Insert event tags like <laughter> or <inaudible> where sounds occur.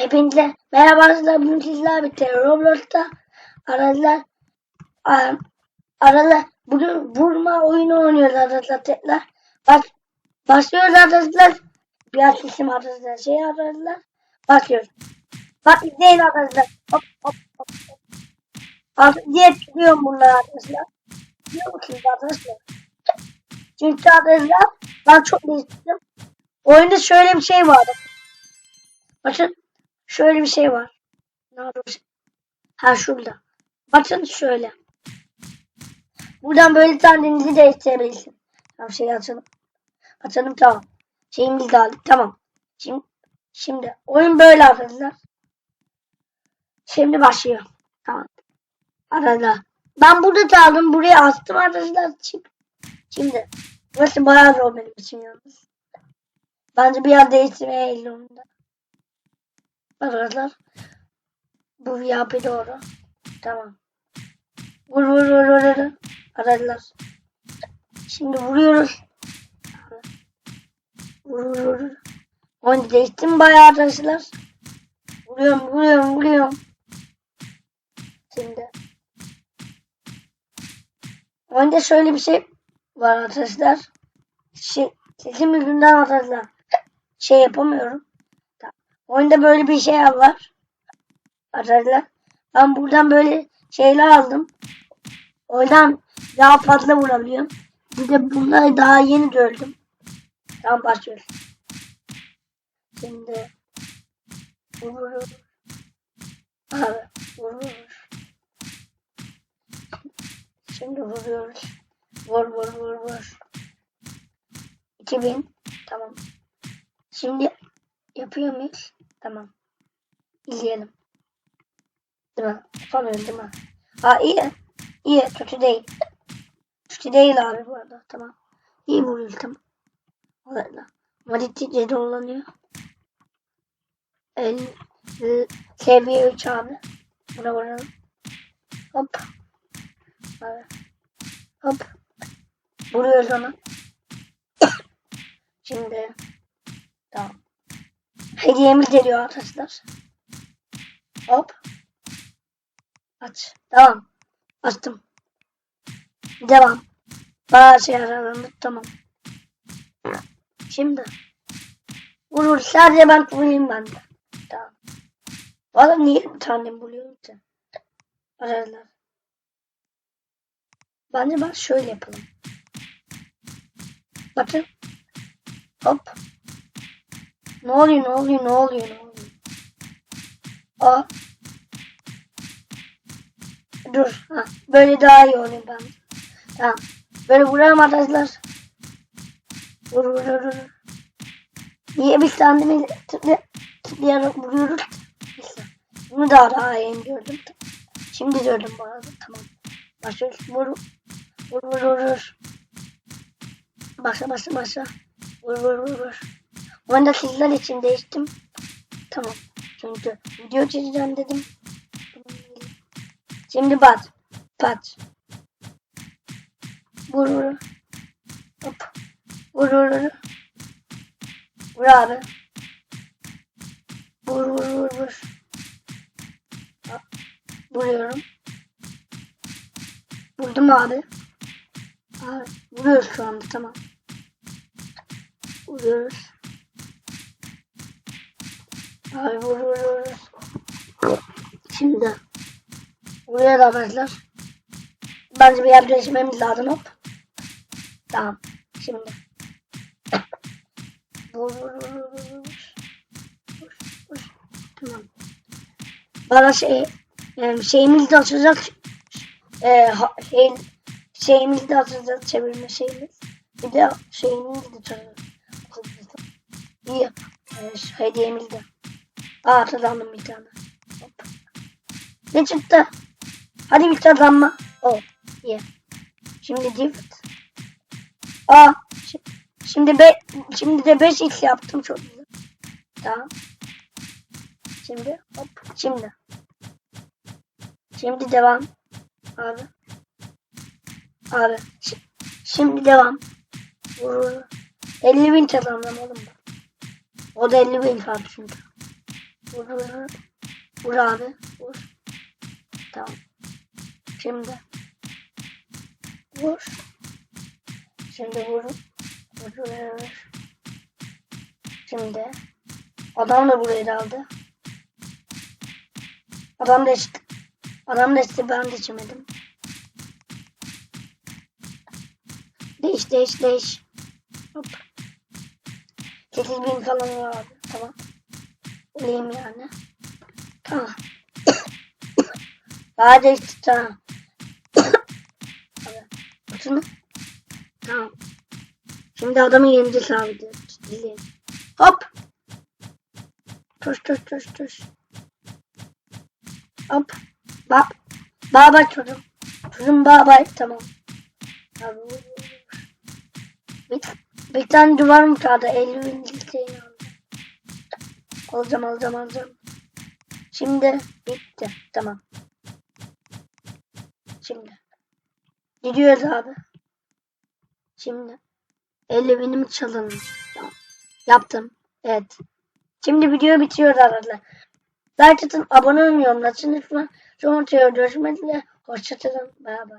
Hepinize merhaba arkadaşlar. Bugün sizlerle birlikte Roblox'ta aralar ar- aralar bugün vurma oyunu oynuyoruz arkadaşlar tekrar. Baş, başlıyoruz arkadaşlar. Biraz sesim arkadaşlar şey arkadaşlar. Başlıyoruz. Bak izleyin arkadaşlar. Hop hop hop. Artık diye çıkıyorum bunlar arkadaşlar. Biliyor musunuz arkadaşlar? Çünkü arkadaşlar ben çok değiştirdim. Oyunda şöyle bir şey var. Bakın şöyle bir şey var. O şey? Ha şurada. Bakın şöyle. Buradan böyle kendinizi değiştirebilirsin. Tamam şey açalım. Açalım tamam. Şeyimizi de aldık tamam. Şimdi, şimdi oyun böyle arkadaşlar. Şimdi başlıyor. Tamam. Arada. Ben burada kaldım. Buraya astım arkadaşlar. Şimdi. Burası bayağı zor benim için yalnız. Bence bir yer değiştirmeye eğilimde. Arkadaşlar. Bu VIP doğru. Tamam. Vur vur vur vur vur. Arkadaşlar. Şimdi vuruyoruz. Vur vur vur. Onu değiştim bayağı arkadaşlar. Vuruyorum vuruyorum vuruyorum. Şimdi. Oyunda şöyle bir şey var arkadaşlar. Şey, sesim yüzünden arkadaşlar. Şey yapamıyorum. Oyunda böyle bir şey var. Arkadaşlar. Ben buradan böyle şeyler aldım. Oradan daha fazla vurabiliyorum. Bir de bunları daha yeni gördüm. Tamam başlıyoruz. Şimdi vur vur vur. Abi vur vur vur. Şimdi vuruyoruz. Vur vur vur vur. 2000. Tamam. Şimdi yapıyor muyuz? Tamam. İzleyelim. Değil mi? Yapamıyorum değil mi? Aa iyi. İyi. Kötü değil. Kötü değil abi bu arada. Tamam. İyi vuruyor tamam. Orada. Madrid'i dolanıyor. El, e, seviye 3 abi. Buna vuralım. Hop. Abi. Hop. Vuruyoruz onu. <coughs> Şimdi. Tamam. Hediyemiz geliyor arkadaşlar. Hop. Aç. Tamam. Açtım. Devam. Bazı şey aralarında tamam. Şimdi. Vurur. Sadece ben vurayım ben de. Tamam. Valla niye bir tane buluyorum ki? Ararlar. Bence bak şöyle yapalım. Bakın. Hop. Ne oluyor ne oluyor ne oluyor ne oluyor? Aa. Dur. Ha, böyle daha iyi oluyor ben. Tamam. Böyle vuramam arkadaşlar. Vur vur vur vur. Niye biz kendimiz tıklı, tıklayarak vuruyoruz? Neyse. Bunu daha daha iyi gördüm. Şimdi gördüm bu arada. Tamam. Başlıyoruz. Vur vur vur vur. Başla başla başla. Vur vur vur vur. Onu da sizler için değiştim. Tamam. Çünkü video çekeceğim dedim. Şimdi bat. Bat. Vur vur. Hop. Vur vur vur. Vur abi. Vur vur vur vur. Vuruyorum. Vurdum abi. Abi vuruyoruz şu anda tamam. Vuruyoruz. Abi vuruyoruz. Şimdi vuruyoruz arkadaşlar. Bence bir yer değişmemiz lazım hop. Tamam. Şimdi. Tamam. Bana şey şeyimiz de açacak. E, şey, şeyimiz de açacak çevirme şeyimiz. Bir de şeyimiz de açacak. İyi. E, hediyemiz de. Aa kazandım bir tane. Hop. Ne çıktı? Hadi bir kazanma. Oh. İyi. Şimdi gift. Aa. şi- Şimdi be, şimdi de 5x yaptım çok güzel. Tamam. Şimdi hop. Şimdi. Şimdi devam. Abi. Abi. şi- Şimdi devam. Vur, vur. 50 bin kazandım oğlum ben. O da 50 bin kaldı çünkü. Vur vur vur. Abi. Vur. Tamam. Şimdi. Vur. Şimdi. Vur vur vur. Şimdi. Adam da burayı da aldı. Adam da içti. Adam da içti ben de içemedim. Değiş değiş değiş. Hop. 8000 falan var abi. Tamam. Öleyim yani. Tamam. <coughs> Değişti tamam. Şunu. Tamam. Şimdi adamı yeneceğiz abi diyor. Dinleyin. Hop. Tuş tuş tuş tuş. Hop. Bak. Baba çocuğum. Çocuğum baba. Tamam. Bir, bir tane duvar mı kaldı? 50 bin aldım. Alacağım alacağım alacağım. Şimdi bitti. Tamam. Şimdi. Gidiyoruz abi. Şimdi. 50 binim çalınmış. Tamam. Yaptım. Evet. Şimdi video bitiyor arkadaşlar. Like atın, abone olmayı unutmayın lütfen. Sonra görüşmek üzere. Hoşçakalın. Bay bay.